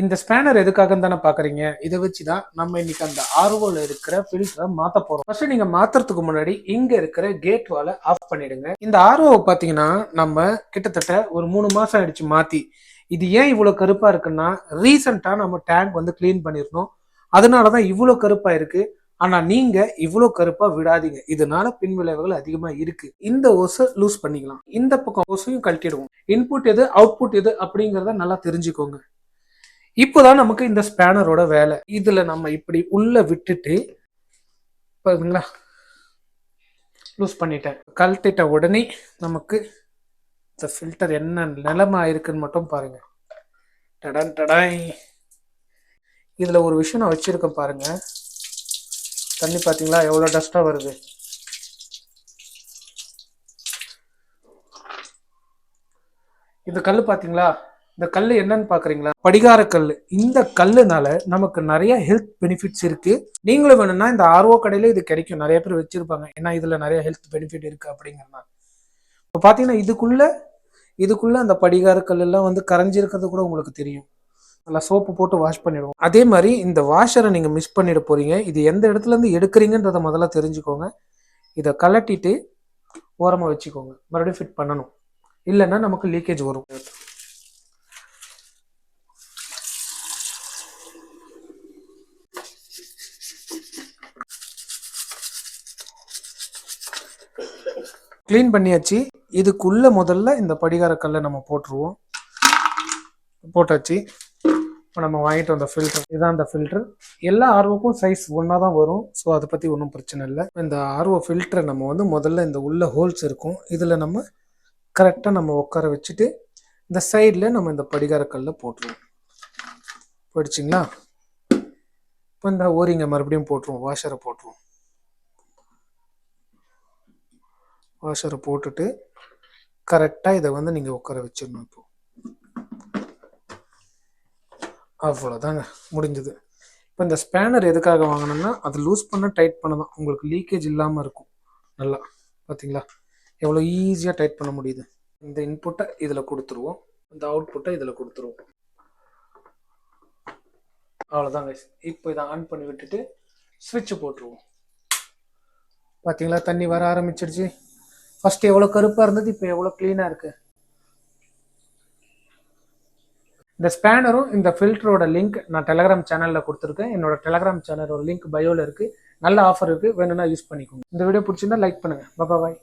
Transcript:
இந்த ஸ்பேனர் எதுக்காக தானே பாக்குறீங்க? இதை வச்சு தான் நம்ம இன்னைக்கு அந்த ஆர்வோல இருக்கிற ஃபில்டரை மாத்த போறோம். ஃபர்ஸ்ட் நீங்க மாத்துறதுக்கு முன்னாடி இங்க இருக்கிற கேட் வால ஆஃப் பண்ணிடுங்க. இந்த ஆர்வோவை பாத்தீங்கன்னா நம்ம கிட்டத்தட்ட ஒரு மூணு மாசம் ஆயிடுச்சு மாத்தி. இது ஏன் இவ்வளவு கருப்பா இருக்குன்னா ரீசெண்டா நம்ம டேங்க் வந்து க்ளீன் பண்ணிருந்தோம். அதனாலதான் இவ்வளவு கருப்பா இருக்கு. ஆனா நீங்க இவ்வளவு கருப்பா விடாதீங்க. இதனால பின்விளைவுகள் அதிகமா இருக்கு. இந்த ஓசை லூஸ் பண்ணிக்கலாம். இந்த பக்கம் ஓசையும் கழட்டிடுவோம். இன்புட் எது அவுட்புட் எது அப்படிங்கறத நல்லா தெரிஞ்சுக்கோங்க. இப்போதான் நமக்கு இந்த ஸ்பேனரோட வேலை. இதுல நம்ம இப்படி உள்ள விட்டுட்டு பாருங்களா லூஸ் பண்ணிட்டேன். கழட்டிட்ட உடனே நமக்கு இந்த ஃபில்டர் என்ன நிலைமை ஆயிருக்குன்னு மட்டும் பாருங்க. டடன் டடாய். இதுல ஒரு விஷயம் நான் வச்சிருக்கேன் பாருங்க. தண்ணி பார்த்தீங்களா எவ்வளோ டஸ்ட்டாக வருது? இந்த கல் பார்த்தீங்களா இந்த கல் என்னன்னு பாக்குறீங்களா? படிகார கல் இந்த கல்லுனால நமக்கு நிறைய ஹெல்த் பெனிஃபிட்ஸ் இருக்கு. நீங்களும் வேணும்னா இந்த ஆர்ஓ கடையில இது கிடைக்கும். நிறைய பேர் வச்சிருப்பாங்க. ஏன்னா இதுல நிறைய ஹெல்த் பெனிஃபிட் இருக்கு அப்படிங்கிறனா இப்போ பாத்தீங்கன்னா இதுக்குள்ள இதுக்குள்ள அந்த படிகார கல் எல்லாம் வந்து கரைஞ்சிருக்கிறது கூட உங்களுக்கு தெரியும். நல்லா சோப்பு போட்டு வாஷ் பண்ணிடுவோம். அதே மாதிரி இந்த வாஷரை நீங்க மிஸ் பண்ணிட போறீங்க. இது எந்த இடத்துல இருந்து எடுக்கிறீங்கன்றத முதல்ல தெரிஞ்சுக்கோங்க. இதை கலட்டிட்டு ஓரமாக வச்சுக்கோங்க. மறுபடியும் ஃபிட் பண்ணணும். இல்லைன்னா நமக்கு லீக்கேஜ் வரும். க்ளீன் பண்ணியாச்சு. இதுக்குள்ள முதல்ல இந்த படிகார கல்லை நம்ம போட்டுருவோம். போட்டாச்சு. இப்போ நம்ம வாங்கிட்டு வந்த ஃபில்டர் இதுதான் அந்த ஃபில்டர் எல்லா ஆர்வோக்கும் சைஸ் ஒன்றா தான் வரும். ஸோ அதை பற்றி ஒன்றும் பிரச்சனை இல்லை. இந்த ஆர்வோ ஃபில்டரை நம்ம வந்து முதல்ல இந்த உள்ள ஹோல்ஸ் இருக்கும். இதில் நம்ம கரெக்டாக நம்ம உட்கார வச்சுட்டு இந்த சைடில் நம்ம இந்த படிகார கல்லை போட்டுருவோம். போயிடுச்சிங்களா? இப்போ இந்த ஓரிங்க மறுபடியும் போட்டுருவோம். வாஷரை போட்டுருவோம். வாஷரை போட்டுட்டு கரெக்டாக இதை வந்து நீங்கள் உட்கார வச்சிடணும் இப்போ. அவ்வளோதாங்க முடிஞ்சது. இப்போ இந்த ஸ்பேனர் எதுக்காக வாங்கினோம்னா அது லூஸ் பண்ண டைட் பண்ண தான் உங்களுக்கு லீக்கேஜ் இல்லாமல் இருக்கும். நல்லா பார்த்தீங்களா எவ்வளோ ஈஸியாக டைட் பண்ண முடியுது. இந்த இன்புட்டை இதில் கொடுத்துருவோம். இந்த அவுட்புட்டை இதில் கொடுத்துருவோம். அவ்வளோதாங்க இப்போ இதை ஆன் பண்ணி விட்டுட்டு ஸ்விட்ச் போட்டுருவோம். பார்த்தீங்களா தண்ணி வர ஆரம்பிச்சிடுச்சு. ஃபர்ஸ்ட் எவ்வளோ கருப்பாக இருந்தது இப்போ எவ்வளோ க்ளீனாக இருக்கு? இந்த ஸ்பேனரும் இந்த ஃபில்டரோட லிங்க் நான் டெலகிராம் சேனலில் கொடுத்துருக்கேன். என்னோட டெலகிராம் சேனலோட லிங்க் பயோவில் இருக்குது நல்ல ஆஃபர் இருக்குது வேணும்னா யூஸ் பண்ணிக்கோங்க. இந்த வீடியோ பிடிச்சிருந்தா லைக் பண்ணுங்கள் பாய்